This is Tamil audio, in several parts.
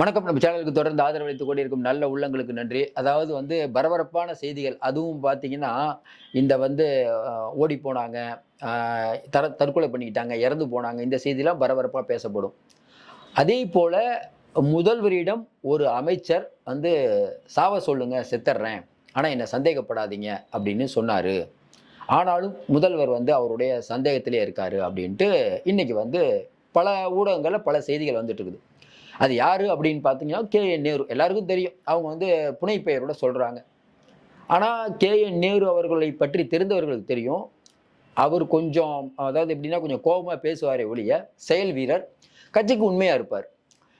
வணக்கம். நம்ம சேனலுக்கு தொடர்ந்து ஆதரவளித்து கொண்டிருக்கும் நல்ல உள்ளங்களுக்கு நன்றி. அதாவது வந்து பரபரப்பான செய்திகள். அதுவும் பார்த்தீங்கன்னா இந்த வந்து ஓடி போனாங்க. தர தற்கொலை பண்ணிக்கிட்டாங்க. இறந்து போனாங்க. இந்த செய்திலாம் பரபரப்பாக பேசப்படும். அதே போல் முதல்வரிடம் ஒரு அமைச்சர் வந்து சாவ சொல்லுங்க செத்துடுறேன் ஆனால் என்னை சந்தேகப்படாதீங்க அப்படின்னு சொன்னார். ஆனாலும் முதல்வர் வந்து அவருடைய சந்தேகத்திலே இருக்காரு அப்படின்ட்டு இன்னைக்கு வந்து பல ஊடகங்களில் பல செய்திகள் வந்துட்டு இருக்குது. அது யார் அப்படின்னு பார்த்தீங்கன்னா கே. என் நேரு. எல்லாருக்கும் தெரியும். அவங்க வந்து புனை பெயரோட சொல்கிறாங்க ஆனால் கே. என் நேரு அவர்களை பற்றி தெரிந்தவர்களுக்கு தெரியும். அவர் கொஞ்சம் அதாவது எப்படின்னா கொஞ்சம் கோபமாக பேசுவாரே ஒழிய செயல் வீரர் கட்சிக்கு உண்மையாக இருப்பார்.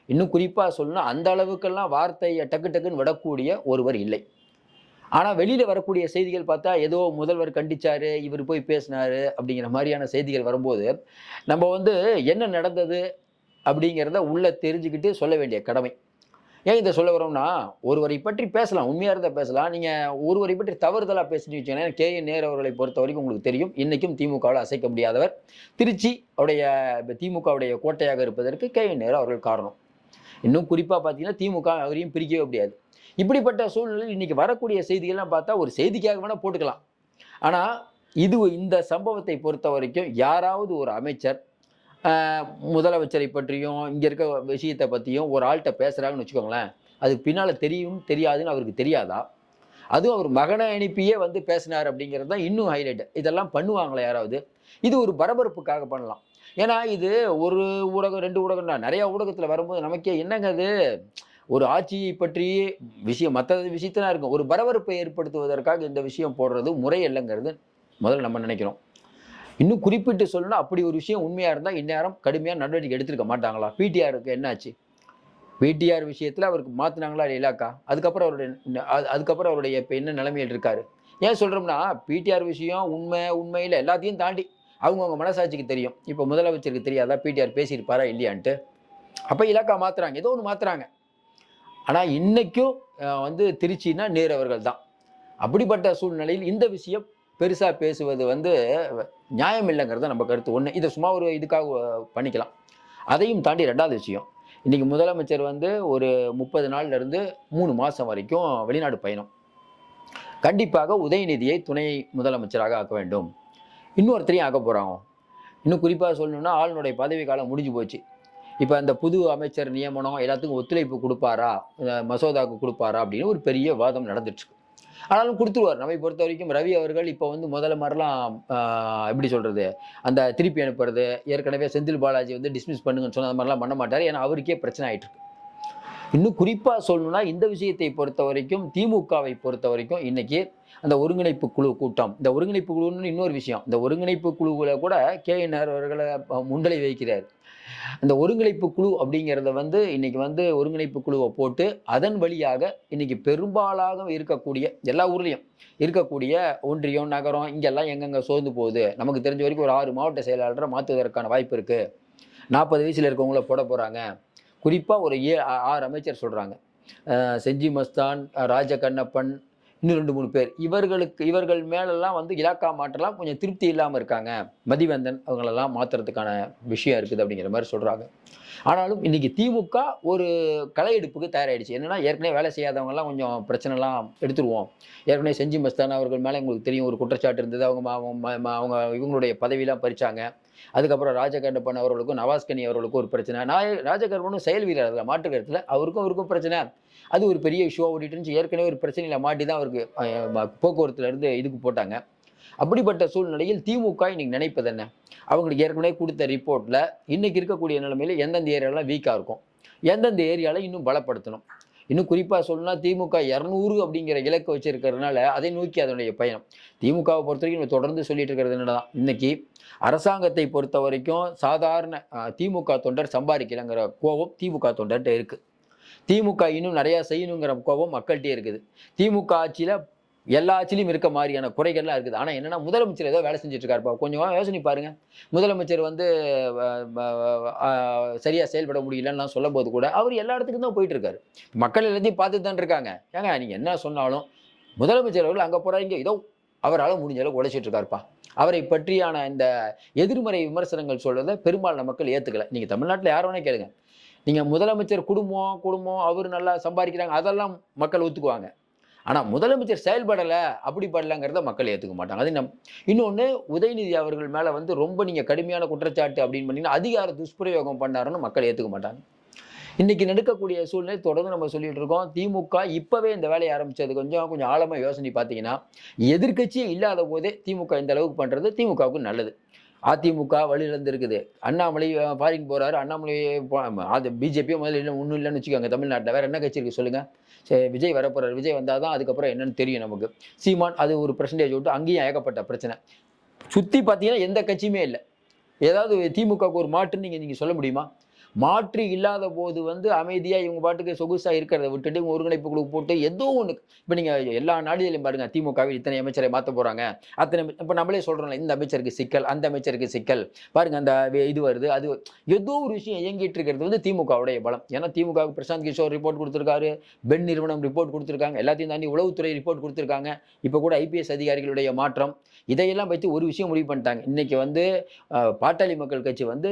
இன்னும் குறிப்பாக சொல்லணும் அந்த அளவுக்கெல்லாம் வார்த்தையை டக்கு டக்குன்னு விடக்கூடிய ஒருவர் இல்லை. ஆனால் வெளியில் வரக்கூடிய செய்திகள் பார்த்தா ஏதோ முதல்வர் கண்டிச்சாரு இவர் போய் பேசினாரு அப்படிங்கிற மாதிரியான செய்திகள் வரும்போது நம்ம வந்து என்ன நடந்தது அப்படிங்கிறத உள்ளே தெரிஞ்சுக்கிட்டு சொல்ல வேண்டிய கடமை. ஏன் இதை சொல்ல வரோம்னா ஒருவரை பற்றி பேசலாம் உண்மையாக இருந்தால் பேசலாம். நீங்கள் ஒருவரை பற்றி தவறுதலாக பேசிட்டு வச்சீங்கன்னா கே. என் நேர் அவர்களை பொறுத்த வரைக்கும் உங்களுக்கு தெரியும். இன்றைக்கும் திமுகவில் அசைக்க முடியாதவர். திருச்சி உடைய திமுகவுடைய கோட்டையாக இருப்பதற்கு கே. என் நேரு அவர்கள் காரணம். இன்னும் குறிப்பாக பார்த்தீங்கன்னா திமுக அவரையும் பிரிக்கவே முடியாது. இப்படிப்பட்ட சூழ்நிலையில் இன்றைக்கி வரக்கூடிய செய்திகள்லாம் பார்த்தா ஒரு செய்திக்காக வேணால் போட்டுக்கலாம். ஆனால் இது இந்த சம்பவத்தை பொறுத்த வரைக்கும் யாராவது ஒரு அமைச்சர் முதலமைச்சரை பற்றியும் இங்கே இருக்க விஷயத்தை பற்றியும் ஒரு ஆள்கிட்ட பேசுகிறாங்கன்னு வச்சுக்கோங்களேன். அதுக்கு பின்னால் தெரியும் தெரியாதுன்னு அவருக்கு தெரியாதா? அதுவும் அவர் மகனை அனுப்பியே வந்து பேசினார் அப்படிங்கிறது தான் இன்னும் ஹைலைட் இதெல்லாம் பண்ணுவாங்களா யாராவது? இது ஒரு பரபரப்புக்காக பண்ணலாம். ஏன்னா இது ஒரு ஊடகம் ரெண்டு ஊடகம் நிறையா ஊடகத்தில் வரும்போது நமக்கே என்னங்க அது? ஒரு ஆட்சியை பற்றி விஷயம் மற்ற விஷயத்தான் இருக்கும். ஒரு பரபரப்பை ஏற்படுத்துவதற்காக இந்த விஷயம் போடுறது முறை இல்லைங்கிறது முதல்ல நம்ம நினைக்கிறோம். இன்னும் குறிப்பிட்டு சொல்லணும்னா அப்படி ஒரு விஷயம் உண்மையாக இருந்தால் இந்நேரம் கடுமையாக நடவடிக்கை எடுத்திருக்க மாட்டாங்களா? பிடிஆருக்கு என்னாச்சு? பிடிஆர் விஷயத்தில் அவருக்கு மாற்றினாங்களா இலாக்கா? அதுக்கப்புறம் அவருடைய அது- அதுக்கப்புறம் அவருடைய இப்போ என்ன நிலைமையில் இருக்கார்? ஏன் சொல்கிறோம்னா பிடிஆர் விஷயம் உண்மை உண்மையில் எல்லாத்தையும் தாண்டி அவங்கவுங்க மனசாட்சிக்கு தெரியும். இப்போ முதலமைச்சருக்கு தெரியாதா பிடிஆர் பேசியிருப்பாரா இல்லையான்ட்டு? அப்போ இலாக்கா மாற்றுறாங்க ஏதோ ஒன்று மாற்றுறாங்க ஆனால் இன்றைக்கும் வந்து திருச்சின்னா நேரவர்கள் தான் அப்படிப்பட்ட சூழ்நிலையில் இந்த விஷயம் பெருசாக பேசுவது வந்து நியாயம் இல்லைங்கிறது நம்ம கருத்து. ஒன்று இதை சும்மா ஒரு இதுக்காக பண்ணிக்கலாம். அதையும் தாண்டி ரெண்டாவது விஷயம். இன்றைக்கி முதலமைச்சர் வந்து ஒரு முப்பது நாள்ல இருந்து மூணு மாதம் வரைக்கும் வெளிநாடு பயணம். கண்டிப்பாக உதயநிதியை துணை முதலமைச்சராக ஆக்க வேண்டும். இன்னொருத்தரையும் ஆக்க போகிறாங்க இன்னும் குறிப்பாக சொல்லணும்னா ஆளுநருடைய பதவி காலம் முடிஞ்சு போச்சு. இப்போ அந்த புது அமைச்சர் நியமனம் எல்லாத்துக்கும் ஒத்துழைப்பு கொடுப்பாரா? மசோதாவுக்கு கொடுப்பாரா? அப்படின்னு ஒரு பெரிய வாதம் நடந்துட்டுருக்கு ஆனாலும் கொடுத்துருவார். நம்மை பொறுத்த வரைக்கும் ரவி அவர்கள் இப்போ வந்து முதல்ல மாதிரிலாம் எப்படி சொல்கிறது அந்த திருப்பி அனுப்புறது ஏற்கனவே செந்தில் பாலாஜி வந்து டிஸ்மிஸ் பண்ணுங்கன்னு சொன்ன அந்த மாதிரிலாம் பண்ண மாட்டார். ஏன்னா அவருக்கே பிரச்சனை ஆயிட்டு இருக்கு. இன்னும் குறிப்பாக சொல்லணும்னா இந்த விஷயத்தை பொறுத்த வரைக்கும் திமுகவை பொறுத்த வரைக்கும் இன்னைக்கு அந்த ஒருங்கிணைப்பு குழு கூட்டம். இந்த ஒருங்கிணைப்பு குழுன்னு இன்னொரு விஷயம். இந்த ஒருங்கிணைப்பு குழுவில் கூட கே. என்ஆர் அவர்களை முண்டலை வைக்கிறார். அந்த ஒருங்கிணைப்பு குழு அப்படிங்கிறத வந்து இன்னைக்கு வந்து ஒருங்கிணைப்பு குழுவை போட்டு அதன் வழியாக இன்னைக்கு பெரும்பாலாக இருக்கக்கூடிய எல்லா ஊர்லேயும் இருக்கக்கூடிய ஒன்றியம் நகரம் இங்கெல்லாம் எங்கெங்க சோர்ந்து போகுது. நமக்கு தெரிஞ்ச வரைக்கும் ஒரு ஆறு மாவட்ட செயலாளரை மாற்றுவதற்கான வாய்ப்பு இருக்குது நாற்பது வயசில் இருக்கவங்கள போட போகிறாங்க குறிப்பாக ஒரு ஏ ஆறு அமைச்சர் சொல்கிறாங்க செஞ்சி மஸ்தான் ராஜ கண்ணப்பன் இன்னும் ரெண்டு மூணு பேர். இவர்களுக்கு இவர்கள் மேலெல்லாம் வந்து இலாக்கா மாற்றலாம் கொஞ்சம் திருப்தி இல்லாமல் இருக்காங்க. மதிவந்தன் அவங்களெல்லாம் மாற்றுறதுக்கான விஷயம் இருக்குது அப்படிங்கிற மாதிரி சொல்கிறாங்க ஆனாலும் இன்னைக்கு திமுக ஒரு களையெடுப்புக்கு தயாராகிடுச்சு என்னன்னா ஏற்கனவே வேலை செய்யாதவங்கலாம் கொஞ்சம் பிரச்சனைலாம் எடுத்துருவோம். ஏற்கனவே செஞ்சி மஸ்தான் அவர்கள் மேலே உங்களுக்கு தெரியும் ஒரு குற்றச்சாட்டு இருந்தது. அவங்க அவங்க இவங்களுடைய பதவியெலாம் பறித்தாங்க அதுக்கப்புறம் ராஜகண்டப்பன் அவர்களுக்கும் நவாஸ்கனி அவர்களுக்கும் ஒரு பிரச்சனை. நான் ராஜகண்டப்பனும் செயல் வீரர் அதில் மாற்று கருத்தில் அவருக்கும் அவருக்கும் பிரச்சனை. அது ஒரு பெரிய இஷ்யூ ஓடிட்டு இருந்துச்சு. ஏற்கனவே ஒரு பிரச்சனையில் மாட்டி தான் அவருக்கு போக்குவரத்துலேருந்து இதுக்கு போட்டாங்க. அப்படிப்பட்ட சூழ்நிலையில் திமுக இன்னைக்கு நினைப்பது என்ன? அவங்களுக்கு ஏற்கனவே கொடுத்த ரிப்போர்ட்டில் இன்னைக்கு இருக்கக்கூடிய நிலைமையில எந்தெந்த ஏரியாலாம் வீக்காக இருக்கும்? எந்தெந்த ஏரியாவில் இன்னும் பலப்படுத்தணும்? இன்னும் குறிப்பாக சொல்லணும்னா திமுக இரநூறு அப்படிங்கிற இலக்கு வச்சிருக்கிறதுனால அதை நோக்கி அதனுடைய பயணம். திமுகவை பொறுத்த வரைக்கும் நம்ம தொடர்ந்து சொல்லிட்டு இருக்கிறது என்னதான் இன்னைக்கு அரசாங்கத்தை பொறுத்த வரைக்கும் சாதாரண திமுக தொண்டர் சம்பாதிக்கலைங்கிற கோபம் திமுக தொண்டர்கிட்ட இருக்குது திமுக இன்னும் நிறையா செய்யணுங்கிற கோபம் மக்கள்கிட்டே இருக்குது. திமுக ஆட்சியில் எல்லா இருக்க மாதிரியான குறைகள்லாம் இருக்குது. ஆனால் என்னென்னா முதலமைச்சர் ஏதோ வேலை செஞ்சுட்டு இருக்காருப்பா கொஞ்சம் யோசனை பாருங்க. முதலமைச்சர் வந்து சரியாக செயல்பட முடியலன்னு சொல்லும் போது கூட அவர் எல்லா இடத்துக்கும் தான் போயிட்டு இருக்காரு மக்கள் எல்லாத்தையும் பார்த்துட்டு தான் இருக்காங்க. ஏங்க நீங்கள் என்ன சொன்னாலும் முதலமைச்சர் அவர்கள் அங்கே போகிறாங்க ஏதோ அவரால் முடிஞ்ச அளவுக்கு உழைச்சிட்டு இருக்காருப்பா அவரை பற்றியான இந்த எதிர்மறை விமர்சனங்கள் சொல்றதை பெரும்பாலான மக்கள் ஏற்றுக்கல நீங்கள் தமிழ்நாட்டில் யார் வேணா கேளுங்க. நீங்கள் முதலமைச்சர் குடும்பம் குடும்பம் அவர் நல்லா சம்பாதிக்கிறாங்க. அதெல்லாம் மக்கள் ஒத்துக்குவாங்க. ஆனால் முதலமைச்சர் செயல்படலை அப்படி படலைங்கிறத மக்கள் ஏற்றுக்க மாட்டாங்க. அது நம் இன்னொன்று உதயநிதி அவர்கள் மேலே வந்து ரொம்ப நீங்கள் கடுமையான குற்றச்சாட்டு அப்படின்னு பண்ணீங்கன்னா அதிகார துஷ்பிரயோகம் பண்ணாருன்னு மக்கள் ஏற்றுக்க மாட்டாங்க. இன்னைக்கு நடக்கக்கூடிய சூழ்நிலை தொடர்ந்து நம்ம சொல்லிட்டு இருக்கோம். திமுக இப்போவே இந்த வேலையை ஆரம்பிச்சது கொஞ்சம் கொஞ்சம் ஆழமாக யோசனை பார்த்தீங்கன்னா எதிர்கட்சியே இல்லாத போதே திமுக இந்த அளவுக்கு பண்ணுறது திமுகவுக்கு நல்லது. அதிமுக வழியிலேருந்து இருக்குது அண்ணாமலை ஃபாரின் போகிறாரு அண்ணாமலை அது பிஜேபியும் முதல்ல இல்லை ஒன்றும் இல்லைன்னு வச்சுக்கோங்க தமிழ்நாட்டில். வேறு என்ன கட்சி இருக்குது சொல்லுங்கள் சரி விஜய் வரப்போகிறார் விஜய் வந்தால் தான் அதுக்கப்புறம் என்னென்னு தெரியும் நமக்கு. சீமான் அது ஒரு பர்சன்டேஜ் விட்டு அங்கேயும் ஏகப்பட்ட பிரச்சனை. சுற்றி பார்த்தீங்கன்னா எந்த கட்சியுமே இல்லை. ஏதாவது திமுகவுக்கு ஒரு மாற்றுன்னு நீங்கள் நீங்கள் சொல்ல முடியுமா? மாற்று இல்லாத போது வந்து அமைதியாக இவங்க பாட்டுக்கு சொகுசாக இருக்கிறத விட்டுட்டு இவங்க ஒருங்கிணைப்பு குழு போட்டு ஏதோ ஒன்று இப்போ நீங்கள் எல்லா நாடுகளிலும் பாருங்க திமுகவில் இத்தனை அமைச்சரை மாற்ற போகிறாங்க அத்தனை இப்போ நம்மளே சொல்கிறோம்ல இந்த அமைச்சருக்கு சிக்கல் அந்த அமைச்சருக்கு சிக்கல். பாருங்க அந்த இது வருது அது ஏதோ ஒரு விஷயம் இயங்கிட்டு இருக்கிறது வந்து திமுகவுடைய பலம். ஏன்னா திமுகவுக்கு பிரசாந்த் கிஷோர் ரிப்போர்ட் கொடுத்துருக்காரு பெண் நிறுவனம் ரிப்போர்ட் கொடுத்துருக்காங்க எல்லாத்தையும் தாண்டி உளவுத்துறை ரிப்போர்ட் கொடுத்துருக்காங்க. இப்போ கூட ஐபிஎஸ் அதிகாரிகளுடைய மாற்றம். இதையெல்லாம் வைத்து ஒரு விஷயம் முடிவு பண்ணிட்டாங்க. இன்னைக்கு வந்து பாட்டாளி மக்கள் கட்சி வந்து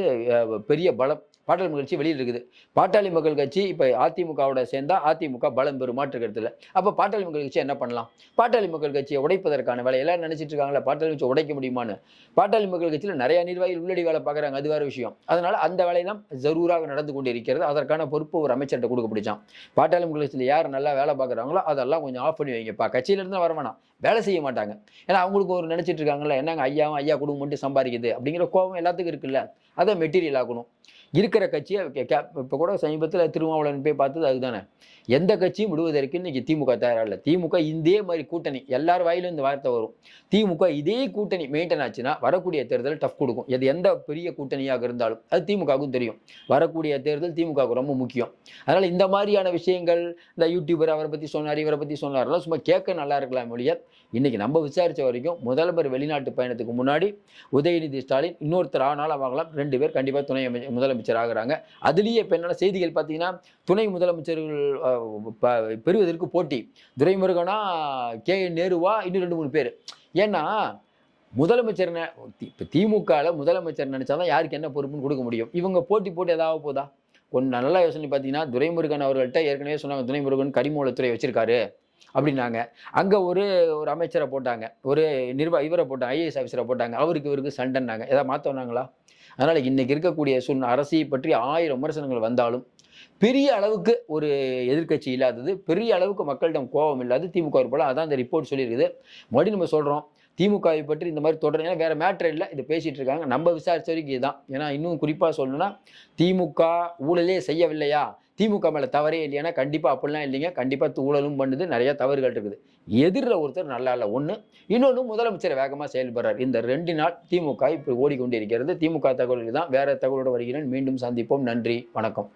பெரிய பலம். பாட்டாளி மக்கள் கட்சி வெளியில் இருக்குது. பாட்டாளி மக்கள் கட்சி இப்போ அதிமுகவோட சேர்ந்தால் அதிமுக பலம் பெறும் மாற்று கருத்தில். அப்போ பாட்டாளி மக்கள் கட்சி என்ன பண்ணலாம்? பாட்டாளி மக்கள் கட்சியை உடைப்பதற்கான வேலை எல்லாரும் நினச்சிட்டு இருக்காங்களா பாட்டாளி கட்சி உடைக்க முடியுமான்னு? பாட்டாளி மக்கள் கட்சியில் நிறைய நிர்வாகிகள் உள்ளடி வேலை பார்க்குறாங்க அது வேற விஷயம். அதனால் அந்த வேலையெல்லாம் ஜரூராக நடந்து கொண்டு இருக்கிறது. அதற்கான பொறுப்பு ஒரு அமைச்சர்கிட்ட கொடுக்க பிடிச்சான் பாட்டாளி மக்கள் கட்சியில் யார் நல்லா வேலை பார்க்குறாங்களோ அதெல்லாம் கொஞ்சம் ஆஃப் பண்ணி வைங்கப்பா. கட்சியிலேருந்து வர வேணாம். வேலை செய்ய மாட்டாங்க. ஏன்னா அவங்களுக்கு ஒரு நினைச்சிட்டு இருக்காங்கல்ல என்னங்க ஐயாவும் ஐயா குடும்பம் மட்டும் சம்பாதிக்குது அப்படிங்கிற கோபம் எல்லாத்துக்கும் இருக்குல்ல. அதை மெட்டீரியல் ஆக்கணும். இருக்கிற கட்சியை இப்போ கூட சமீபத்தில் திருமாவளவன் போய் பார்த்தது அதுதானே. எந்த கட்சியும் விடுவதற்கு இன்னைக்கு திமுக தயாராக இல்லை திமுக இதே மாதிரி கூட்டணி. எல்லார் வாயிலும் இந்த வார்த்தை வரும். திமுக இதே கூட்டணி மெயின்டைன் ஆச்சுன்னா வரக்கூடிய தேர்தல் டஃப் கொடுக்கும். எது எந்த பெரிய கூட்டணியாக இருந்தாலும் அது திமுகவுக்கும் தெரியும். வரக்கூடிய தேர்தல் திமுகவுக்கு ரொம்ப முக்கியம். அதனால் இந்த மாதிரியான விஷயங்கள் இந்த யூடியூபர் அவரை பற்றி சொன்னார் இவரை பற்றி சொன்னார்லாம் சும்மா கேட்க நல்லா இருக்கலாம் ஒழிய இன்றைக்கி நம்ம விசாரித்த வரைக்கும் முதல்வர் வெளிநாட்டு பயணத்துக்கு முன்னாடி உதயநிதி ஸ்டாலின் இன்னொருத்தர் ஆனாலும் ஆகலாம் ரெண்டு பேர் கண்டிப்பாக துணை அமைச்சர் முதலமைச்சர் ஆகுறாங்க. அதுலேயே இப்போ என்னென்ன செய்திகள் பார்த்தீங்கன்னா துணை முதலமைச்சர்கள் பெறுவதற்கு போட்டி. துரைமுருகனா கே. என். நேருவா இன்னும் ரெண்டு மூணு பேர். ஏன்னா முதலமைச்சர் இப்போ திமுகவில் முதலமைச்சர் நினைச்சாதான் யாருக்கு என்ன பொறுப்புன்னு கொடுக்க முடியும். இவங்க போட்டி போட்டு ஏதாவது போதா? ஒன்று நல்ல யோசனை பார்த்தீங்கன்னா துரைமுருகன் அவர்கள்ட்ட ஏற்கனவே சொன்னாங்க துரைமுருகன் கரிமூலத்துறை வச்சிருக்காரு. அப்படின்னாங்க. அங்கே ஒரு ஒரு அமைச்சரை போட்டாங்க. ஒரு நிர்வா இவரை போட்டாங்க ஐஏஎஸ் ஆஃபீஸரை போட்டாங்க. அவருக்கு இவருக்கு சண்டைன்னாங்க. ஏதாவது மாற்றோனாங்களா அதனால் இன்னைக்கு இருக்கக்கூடிய சூழ்நிலை அரசியை பற்றி ஆயிரம் விமர்சனங்கள் வந்தாலும் பெரிய அளவுக்கு ஒரு எதிர்க்கட்சி இல்லாதது பெரிய அளவுக்கு மக்களிடம் கோபம் இல்லாது திமுக போல அதான் இந்த ரிப்போர்ட் சொல்லியிருக்குது. மறுபடியும் நம்ம சொல்கிறோம் திமுகவை பற்றி இந்த மாதிரி தொடர் ஏன்னா வேற மேட்ரு இல்லை. இதை பேசிட்டு இருக்காங்க. நம்ம விசாரிச்ச வரைக்கும் இதுதான். ஏன்னா இன்னும் குறிப்பாக சொல்லணும்னா திமுக ஊழலே செய்யவில்லையா? திமுக மேலே தவறே இல்லையானா கண்டிப்பாக அப்படிலாம் இல்லைங்க. கண்டிப்பாக தூழலும் பண்ணுது. நிறைய தவறுகள் இருக்குது. எதிரில் ஒருத்தர் நல்லா இல்லை. ஒன்று இன்னொன்று முதலமைச்சர் வேகமாக செயல்படுறார். இந்த ரெண்டு நாள் திமுக இப்போ ஓடிக்கொண்டிருக்கிறது. திமுக தகவல்கள் தான். வேற தகவலோடு வருகிறேன். மீண்டும் சந்திப்போம். நன்றி. வணக்கம்.